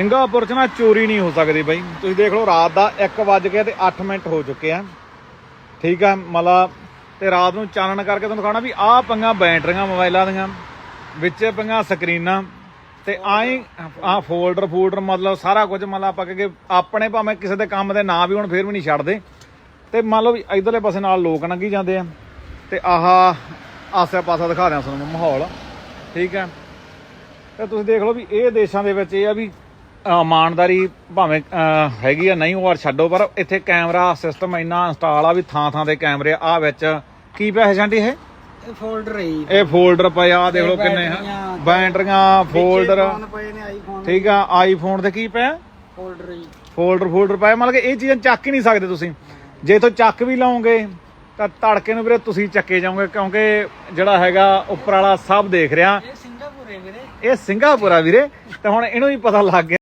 Singapore 'ਚ ਨਾ ਚੋਰੀ ਨਹੀਂ ਹੋ ਸਕਦੀ ਬਾਈ। ਤੁਸੀਂ ਦੇਖ ਲਓ ਰਾਤ ਦਾ 1 ਵੱਜ ਕੇ ਤੇ 8 ਮਿੰਟ ਹੋ ਚੁੱਕੇ ਆ। ਠੀਕ ਆ ਮਤਲਬ ਤੇ ਰਾਤ ਨੂੰ ਚਾਨਣ ਕਰਕੇ ਤੁਹਾਨੂੰ ਦਿਖਾਉਣਾ ਵੀ ਆਹ ਪੰਗਾ ਬੈਟਰੀਆਂ ਮੋਬਾਈਲਾਂ ਦੀਆਂ ਵਿੱਚ ਪੰਗਾ ਸਕਰੀਨਾਂ ਤੇ ਆਈ ਆ ਫੋਲਡਰ ਫੋਲਡਰ ਮਤਲਬ ਸਾਰਾ ਕੁਝ ਮਤਲਬ ਆਪਾਂ ਕਿ ਆਪਣੇ ਭਾਵੇਂ ਕਿਸੇ ਦੇ ਕੰਮ ਦੇ ਨਾਂ ਵੀ ਹੁਣ ਫੇਰ ਵੀ ਨਹੀਂ ਛੱਡਦੇ। ਤੇ ਮੰਨ ਲਓ ਵੀ ਇਧਰਲੇ ਪਾਸੇ ਨਾਲ ਲੋਕ ਲੰਘੀ ਜਾਂਦੇ ਆ ਤੇ ਆਹ ਆਸੇ ਪਾਸਾ ਦਿਖਾ ਦਿਆਂ ਤੁਹਾਨੂੰ ਮਾਹੌਲ। ਠੀਕ ਹੈ ਤੇ ਤੁਸੀਂ ਦੇਖ ਲਓ ਵੀ ਇਹ ਦੇਸ਼ਾਂ ਦੇ ਵਿੱਚ ਇਹ ਆ ਵੀ ਇਮਾਨਦਾਰੀ ਭਾਵੇਂ ਹੈਗੀ ਆ ਨਹੀਂ ਉਹ ਛੱਡੋ ਪਰ ਇੱਥੇ ਕੈਮਰਾ ਸਿਸਟਮ ਇੰਨਾ ਇੰਸਟਾਲ ਆ ਵੀ ਥਾਂ ਥਾਂ ਤੇ ਕੈਮਰੇ ਆ ਵਿੱਚ। ਕੀ ਪੈਸੇ ਜਾਂਦੀ ਇਹ? ਇਹ ਫੋਲਡਰ ਹੈ ਇਹ ਫੋਲਡਰ ਪਏ ਆ ਦੇਖ ਲਓ ਕਿੰਨੇ ਬੈਟਰੀਆਂ, ਬੈਟਰੀਆਂ ਫੋਲਡਰ ਠੀਕ ਆ ਆਈਫੋਨ ਤੇ ਕੀ ਪਿਆ? ਫੋਲਡਰ ਜੀ। ਫੋਲਡਰ ਫੋਲਡਰ ਪਏ ਮਤਲਬ ਕਿ ਇਹ ਚੀਜ਼ਾਂ ਚੱਕ ਹੀ ਨਹੀਂ ਸਕਦੇ ਤੁਸੀਂ। ਜੇ ਇਥੋਂ ਚੱਕ ਵੀ ਲਾਓਗੇ ਤਾਂ ਤੜਕੇ ਨੂੰ ਵੀਰੇ ਤੁਸੀਂ ਚੱਕੇ ਜਾਓਗੇ ਕਿਉਂਕਿ ਜਿਹੜਾ ਹੈਗਾ ਉੱਪਰ ਵਾਲਾ ਸਭ ਦੇਖ ਰਿਹਾ। ਇਹ ਸਿੰਗਾਪੁਰ ਹੈ ਵੀਰੇ। ਇਹ ਸਿੰਗਾਪੁਰ ਆ ਵੀਰੇ ਤੇ ਹੁਣ ਇਹਨੂੰ ਵੀ ਪਤਾ ਲੱਗ ਗਿਆ।